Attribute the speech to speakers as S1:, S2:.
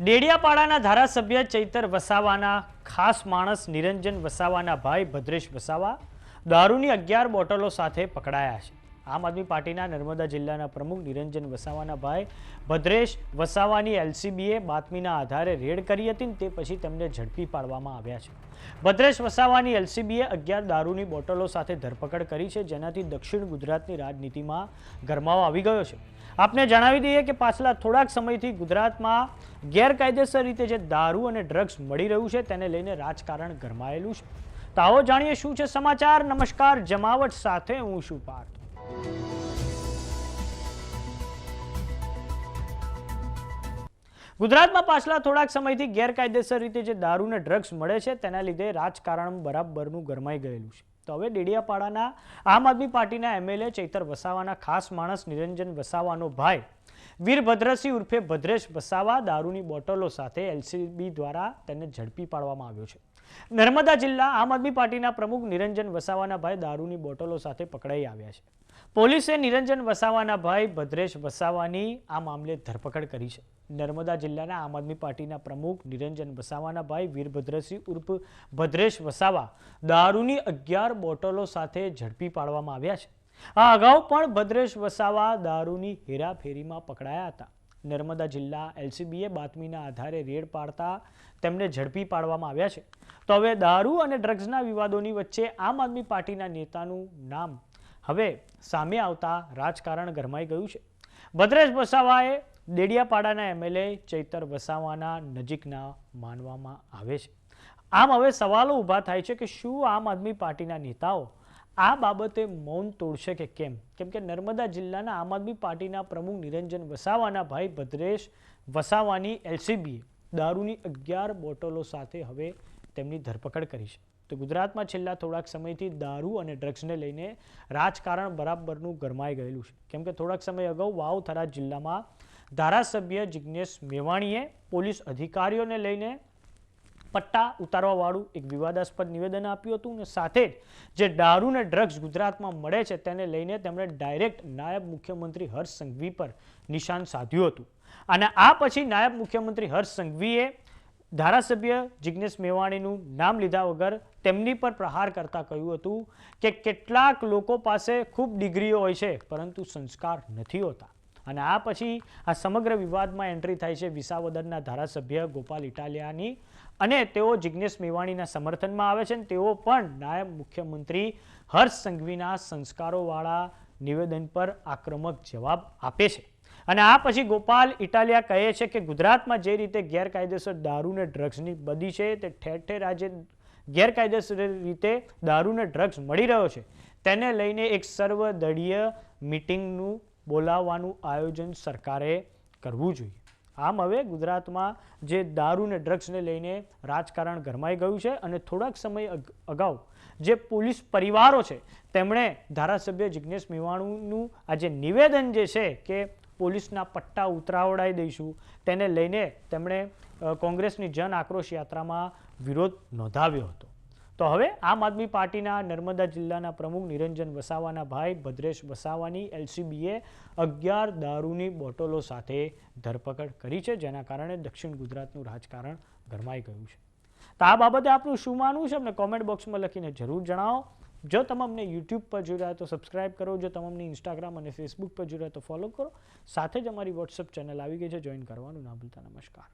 S1: ડેડિયાપાડાના ધારાસભ્ય ચૈતર વસાવાના ખાસ માણસ નિરંજન વસાવાના ભાઈ ભદ્રેશ વસાવા દારૂની અગિયાર બોટલો સાથે પકડાયા છે. આમ આદમી પાર્ટીના નર્મદા જિલ્લાના પ્રમુખ નિરંજન વસાવાના ભાઈ ભદ્રેશ વસાવાની એલસીબીએ બાતમીના આધારે રેડ કરી હતી તે પછી તેમને ઝડપી પાડવામાં આવ્યા છે. ભદ્રેશ વસાવાની એલસીબીએ અગિયાર દારૂની બોટલો સાથે ધરપકડ કરી છે, જેનાથી દક્ષિણ ગુજરાતની રાજનીતિમાં ગરમાવો આવી ગયો છે. આપને જણાવી દઈએ કે પાછલા થોડાક સમયથી ગુજરાતમાં ગેરકાયદેસર રીતે જે દારૂ અને ડ્રગ્સ મળી રહ્યું છે, તેને લઈને રાજકારણ ગરમાયેલું છે. તો આવો જાણીએ શું છે સમાચાર. નમસ્કાર. જમાવટ સાથે હું શું પાર્થ. ગુજરાતમાં પાછલા થોડાક સમયથી ગેરકાયદેસર રીતે જે દારૂ અને ડ્રગ્સ મળે છે, તેના લીધે રાજકારણ બરાબરનું ગરમાઈ ગયેલું છે. તો હવે ડેડિયાપાડાના આમ આદમી પાર્ટીના એમએલએ ચૈતર વસાવાના ખાસ માણસ નિરંજન વસાવાનો ભાઈ વીરભદ્રસિંહ ઉર્ફે ભદ્રેશ વસાવા દારૂની બોટલો સાથે એલસીબી દ્વારા તેને ઝડપી પાડવામાં આવ્યો છે. નર્મદા જિલ્લા આમ આદમી પાર્ટીના પ્રમુખ નિરંજન વસાવાના ભાઈ દારૂની બોટલો સાથે પકડાઈ આવ્યા છે. પોલીસે નિરંજન વસાવાના ભાઈ ભદ્રેશ વસાવાની આ મામલે ધરપકડ કરી છે. નર્મદા જિલ્લાના આમ આદમી પાર્ટીના પ્રમુખ નિરંજન વસાવાના ભાઈ વીરભદ્રસિંહ ઉર્ફ ભદ્રેશ વસાવા દારૂની અગિયાર બોટલો સાથે ઝડપી પાડવામાં આવ્યા છે. આ અગાઉ પણ ભદ્રેશ વસાવા દારૂની હેરાફેરીમાં પકડાયા હતા. નર્મદા જિલ્લા એલસીબીએ બાતમીના આધારે રેડ પાડતા તેમને ઝડપી પાડવામાં આવ્યા છે. તો હવે દારૂ અને ડ્રગ્સના વિવાદોની વચ્ચે આમ આદમી પાર્ટીના નેતાનું નામ હવે સામે આવતા રાજકારણ ગરમાઈ ગયું છે. ભદ્રેશ વસાવાએ દેડિયાપાડાના એમએલએ ચૈતર વસાવાના નજીકના માનવામાં આવે છે. આમ હવે સવાલો ઊભા થાય છે કે શું આમ આદમી પાર્ટીના નેતાઓ આ બાબતે મૌન તોડશે કે કેમ? કેમ કે નર્મદા જિલ્લાના આમ આદમી પાર્ટીના પ્રમુખ નિરંજન વસાવાના ભાઈ ભદ્રેશ વસાવાની એલસીબીએ દારૂની અગિયાર બોટલો સાથે હવે તેમની ધરપકડ કરી છે. તો ગુજરાતમાં છેલ્લા થોડાક સમયથી દારૂ અને ડ્રગ્સને લઈને રાજકારણ બરાબરનું ગરમાઈ ગયેલું છે. કેમ કે થોડાક સમય અગાઉ વાવ થરા જિલ્લામાં ધારાસભ્ય જિજ્ઞેશ મેવાણીએ પોલીસ અધિકારીઓને લઈને પટ્ટા ઉતારવાવાળું એક વિવાદાસ્પદ નિવેદન આપ્યું હતું અને સાથે જ જે દારૂ અને ડ્રગ્સ ગુજરાતમાં મળે છે તેને લઈને તેમણે ડાયરેક્ટ નાયબ મુખ્યમંત્રી હર્ષ સંઘવી પર નિશાન સાધ્યું હતું. અને આ પછી નાયબ મુખ્યમંત્રી હર્ષ સંઘવીએ ધારાસભ્ય જિજ્ઞેશ મેવાણીનું નામ લીધા વગર તેમની પર પ્રહાર કરતા કહ્યું હતું કે કેટલાક લોકો પાસે ખૂબ ડિગ્રીઓ હોય છે, પરંતુ સંસ્કાર નથી હોતા. અને આ પછી આ સમગ્ર વિવાદમાં એન્ટ્રી થાય છે વિસાવદરના ધારાસભ્ય ગોપાલ ઇટાલિયાની. અને તેઓ જિજ્ઞેશ મેવાણીના સમર્થનમાં આવે છે અને તેઓ પણ નાયબ મુખ્યમંત્રી હર્ષ સંઘવીના સંસ્કારોવાળા નિવેદન પર આક્રમક જવાબ આપે છે. અને આ પછી ગોપાલ ઇટાલિયા કહે છે કે ગુજરાતમાં જે રીતે ગેરકાયદેસર દારૂ ને ડ્રગ્સની બધી છે તે ઠેર ઠેર આજે ગેરકાયદેસર રીતે દારૂ ને ડ્રગ્સ મળી રહ્યો છે. તેને લઈને એક સર્વદળીય મિટિંગનું બોલાવવાનું આયોજન સરકારે કરવું જોઈએ. આમ હવે ગુજરાતમાં જે દારૂ ને ડ્રગ્સને લઈને રાજકારણ ગરમાઈ ગયું છે અને થોડાક સમય અગાઉ જે પોલીસ પરિવારો છે, તેમણે ધારાસભ્ય જિજ્ઞેશ મેવાણીનું આ જે નિવેદન જે છે કે પોલીસના પટ્ટા ઉતરાવડાવી દઈશું, તેને લઈને તેમણે કોંગ્રેસની જન આક્રોશ યાત્રામાં વિરોધ નોંધાવ્યો હતો. તો હવે આમ આદમી પાર્ટીના નર્મદા જિલ્લાના પ્રમુખ નિરંજન વસાવાના ભાઈ ભદ્રેશ વસાવાની એલસીબીએ અગિયાર દારૂની બોટલો સાથે ધરપકડ કરી છે, જેના કારણે દક્ષિણ ગુજરાતનું રાજકારણ ગરમાઈ ગયું છે. તો આ બાબતે આપનું શું માનવું છે? અમને કોમેન્ટ બોક્સમાં લખીને જરૂર જણાવો. જો તમે યુટ્યુબ પર જોઈ રહ્યા તો સબસ્ક્રાઇબ કરો. જો તમે ઇન્સ્ટાગ્રામ અને ફેસબુક પર જોઈ રહ્યા તો ફોલો કરો. સાથે જ અમારી વોટ્સઅપ ચેનલ આવી ગઈ છે. જોઈન કરવાનું ના ભૂલતા. નમસ્કાર.